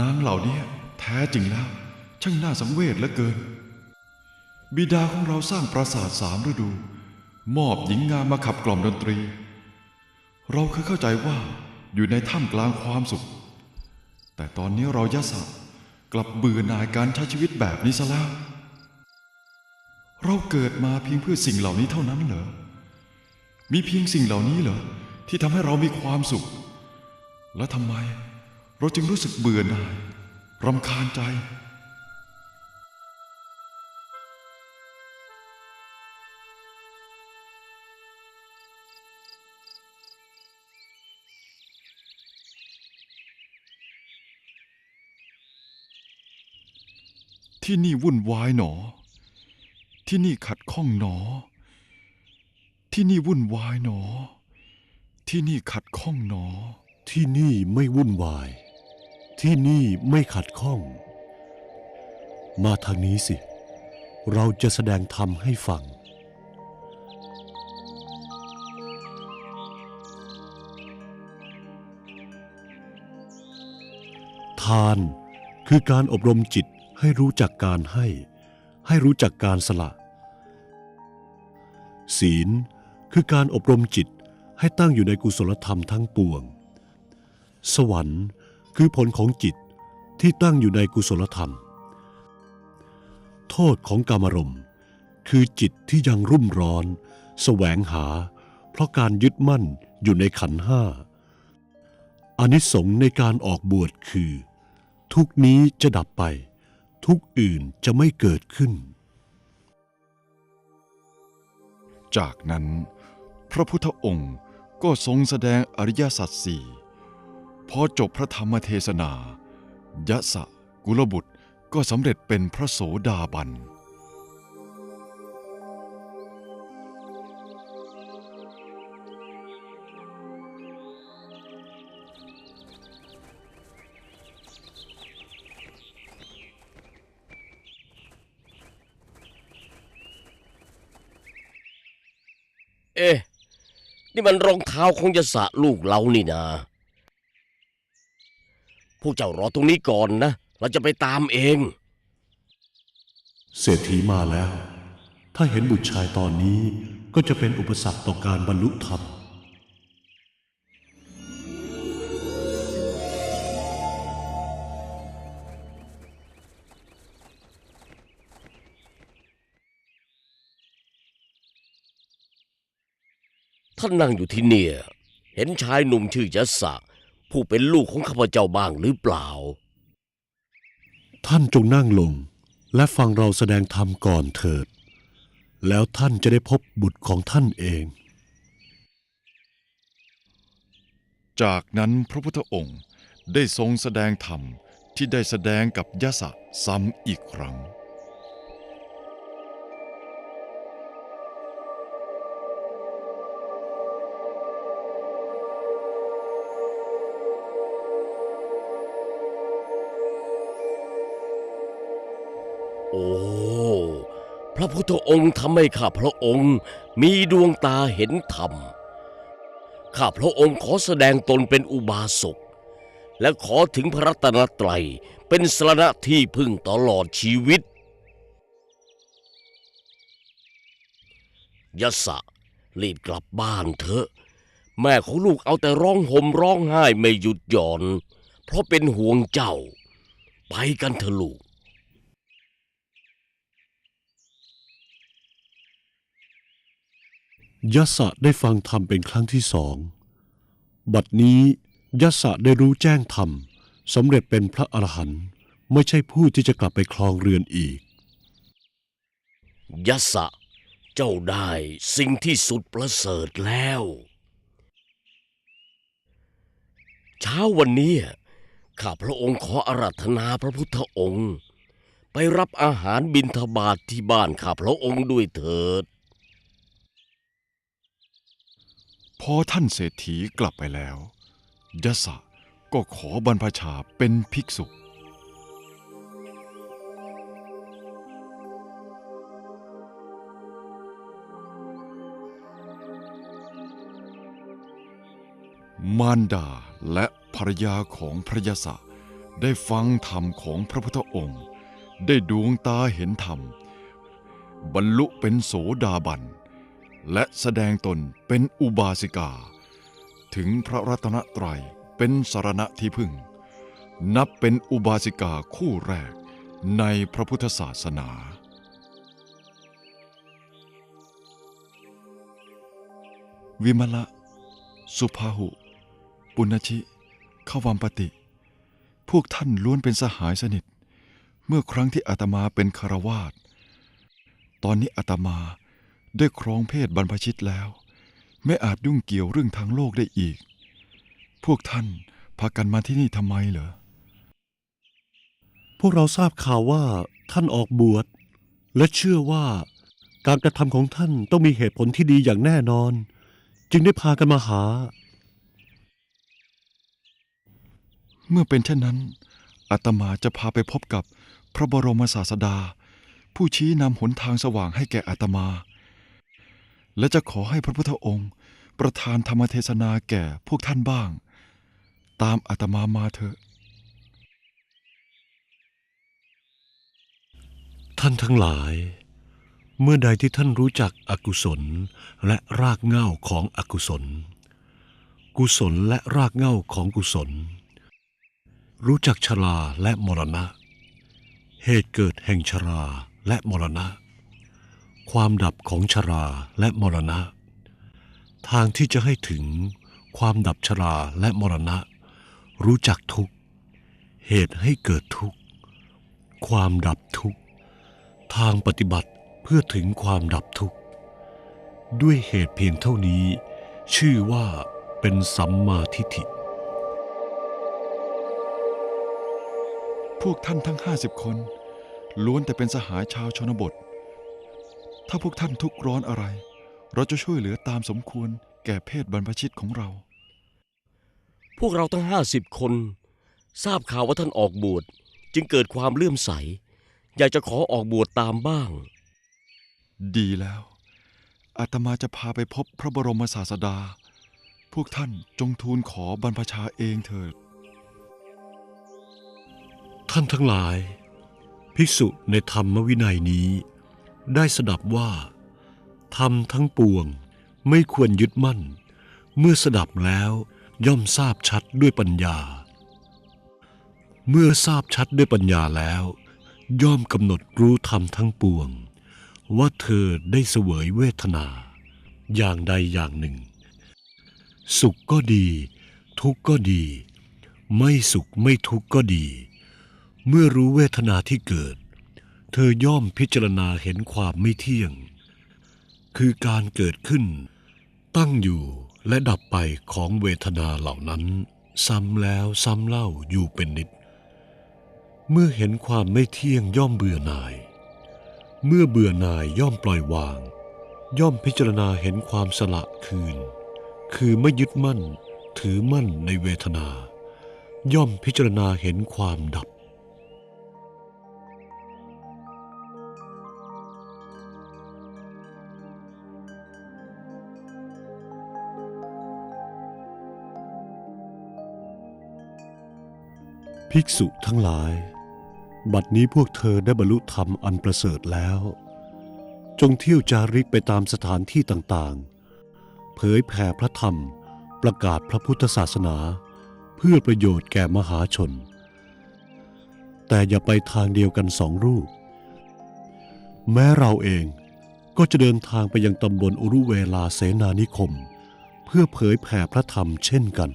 นางเหล่านี้แท้จริงแล้ว ช่างน่าสังเวชเหลือเกิน บิดาของเราสร้างปราสาทสามฤดู มอบหญิงงามมาขับกล่อมดนตรี เราเคยเข้าใจว่าอยู่ในถ้ำกลางความสุข แต่ตอนนี้เรายะสะกลับเบื่อหน่ายการใช้ชีวิตแบบนี้ซะแล้ว เราเกิดมาเพียงเพื่อสิ่งเหล่านี้เท่านั้นเหรอ มีเพียงสิ่งเหล่านี้เหรอที่ทำให้เรามีความสุข แล้วทำไม เราจึงรู้สึกเบื่อหน่ายรำคาญใจ ที่นี่วุ่นวายหนอ ที่นี่ขัดข้องหนอ ที่นี่วุ่นวายหนอ ที่นี่ขัดข้องหนอ ที่นี่ไม่วุ่นวาย ที่นี่ไม่ขัดข้อง มาทางนี้สิ เราจะแสดงธรรมให้ฟัง ทานคือการอบรมจิตให้รู้จักการให้ ให้รู้จักการสละ ศีลคือการอบรมจิตให้ตั้งอยู่ในกุศลธรรมทั้งปวง สวรรค์ คือผลของจิตที่ตั้งอยู่ในกุศลธรรม โทษของกามรมคือจิตที่ยังรุ่มร้อนแสวงหา เพราะการยึดมั่นอยู่ในขันห้าอานิสงส์ในการออกบวชคือ ทุกนี้จะดับไป ทุกอื่นจะไม่เกิดขึ้น จากนั้น พระพุทธองค์ก็ทรงแสดงอริยสัจสี่ พอจบพระธรรมเทศนายะสะกุลบุตรก็สำเร็จเป็นพระโสดาบัน เอ๊ะ นี่มันรองเท้าของยศะลูกเรานี่นะ วกเจ้ารอตรงนี้ก่อนนะ เราจะไปตามเอง เศรษฐีมาแล้ว ถ้าเห็นบุตรชายตอนนี้ก็จะเป็นอุปสรรคต่อการบรรลุธรรมท่านนั่งอยู่ที่เนี่ย เห็นชายหนุ่มชื่อยศะ ผู้เป็นลูกของข้าพเจ้าบ้างหรือเปล่า ท่านจงนั่งลง และฟังเราแสดงธรรมก่อนเถิด แล้วท่านจะได้พบบุตรของท่านเอง จากนั้นพระพุทธองค์ได้ทรงแสดงธรรมที่ได้แสดงกับยะสะซ้ำอีกครั้ง อ้พระพุทธองค์ทำให้ข้าพระองค์มีดวงตาเห็นธรรม ข้าพระองค์ขอแสดงตนเป็นอุบาสก และขอถึงพระรัตนตรัยเป็นสรณะที่พึ่งตลอดชีวิตยศะรีบกลับบ้านเถอะ แม่ของลูกเอาแต่ร้องห่มร้องไห้ไม่หยุดหย่อน เพราะเป็นห่วงเจ้า ไปกันเถอะลูก ยศะได้ฟังธรรมเป็นครั้งที่สอง บัดนี้ยศะได้รู้แจ้งธรรมสำเร็จเป็นพระอรหันต์ไม่ใช่ผู้ที่จะกลับไปครองเรือนอีกยศะเจ้าได้สิ่งที่สุดประเสริฐแล้ว เช้าวันนี้ข้าพระองค์ขออารัธนาพระพุทธองค์ไปไปรับอาหารบิณฑบาตทที่บ้านข้าพระองค์ด้วยเถิด พ อท่านเศรษฐีกลับไปแล้วยศะก็ขอบรรพชาเป็นภิกษุ มารดาและภรรยาของพระยศะได้ฟังธรรมของพระพุทธองค์ ได้ดวงตาเห็นธรรม บรรลุเป็นโสดาบัน และแสดงตนเป็นอุบาสิกา ถึงพระรัตนตรัยเป็นสารณะที่พึ่ง นับเป็นอุบาสิกาคู่แรกในพระพุทธศาสนา วิมละ สุภาหุ ปุณชิขวัมปติ พวกท่านล้วนเป็นสหายสนิท เมื่อครั้งที่อาตมาเป็นคารวาสตอนนี้อาตมา ได้ครองเพศบรรพชิตแล้ว ไม่อาจยุ่งเกี่ยวเรื่องทางโลกได้อีก พวกท่านพากันมาที่นี่ทำไมเหรอ พวกเราทราบข่าวว่าท่านออกบวชและเชื่อว่าการกระทำของท่านต้องมีเหตุผลที่ดีอย่างแน่นอน จึงได้พากันมาหา เมื่อเป็นเช่นนั้นอาตมาจะพาไปพบกับพระบรมศาสดา ผู้ชี้นำหนทางสว่างให้แก่อาตมา และจะขอให้พระพุทธองค์ ประทานธรรมเทศนาแก่พวกท่านบ้าง ตามอาตมามาเถอะ ท่านทั้งหลาย เมื่อใดที่ท่านรู้จักอกุศลและรากเหง้าของอกุศล กุศลและรากเหง้าของกุศล รู้จักชราและมรณะ เหตุเกิดแห่งชราและมรณะ ความดับของชราและมรณะ ทางที่จะให้ถึงความดับชราและมรณะ รู้จักทุกเหตุให้เกิดทุกข์ความดับทุกข์ทางปฏิบัติเพื่อถึงความดับทุกข์ ด้วยเหตุเพียงเท่านี้ ชื่อว่าเป็นสัมมาทิฏฐิพวกท่านทั้งห้าสิบคน ล้วนแต่เป็นสหายชาวชนบท ถ้าพวกท่านทุกข์ร้อนอะไร เราจะช่วยเหลือตามสมควรแก่เพศบรรพชิตของเรา พวกเราทั้งห้าสิบคน ทราบข่าวว่าท่านออกบวชจึงเกิดความเลื่อมใส อยากจะขอออกบวชตามบ้าง ดีแล้วอาตมาจะพาไปพบพระบรมศาสดา พวกท่านจงทูลขอบรรพชาเองเถิด ท่านทั้งหลาย ภิกษุในธรรมวินัยนี้ ได้สดับว่าธรรมทั้งปวงไม่ควรยึดมั่น เมื่อสดับแล้วย่อมทราบชัดด้วยปัญญา เมื่อทราบชัดด้วยปัญญาแล้ว ย่อมกำหนดรู้ธรรมทั้งปวง ว่าเธอได้เสวยเวทนา อย่างใดอย่างหนึ่ง สุขก็ดี ทุกข์ก็ดี ไม่สุขไม่ทุกข์ก็ดี เมื่อรู้เวทนาที่เกิด เธอย่อมพิจารณาเห็นความไม่เที่ยง คือการเกิดขึ้น ตั้งอยู่และดับไปของเวทนาเหล่านั้น ซ้ำแล้วซ้ำเล่าอยู่เป็นนิด เมื่อเห็นความไม่เที่ยงย่อมเบื่อหน่าย เมื่อเบื่อหน่ายย่อมปล่อยวาง ย่อมพิจารณาเห็นความสละคืน คือไม่ยึดมั่นถือมั่นในเวทนา ย่อมพิจารณาเห็นความดับ ภิกษุทั้งหลาย บัดนี้พวกเธอได้บรรลุธรรมอันประเสริฐแล้ว จงเที่ยวจาริกไปตามสถานที่ต่างๆ เผยแผ่พระธรรมประกาศพระพุทธศาสนา เพื่อประโยชน์แก่มหาชน แต่อย่าไปทางเดียวกันสองรูป แม้เราเองก็จะเดินทางไปยังตำบลอุรุเวลาเสนานิคม เพื่อเผยแผ่พระธรรมเช่นกัน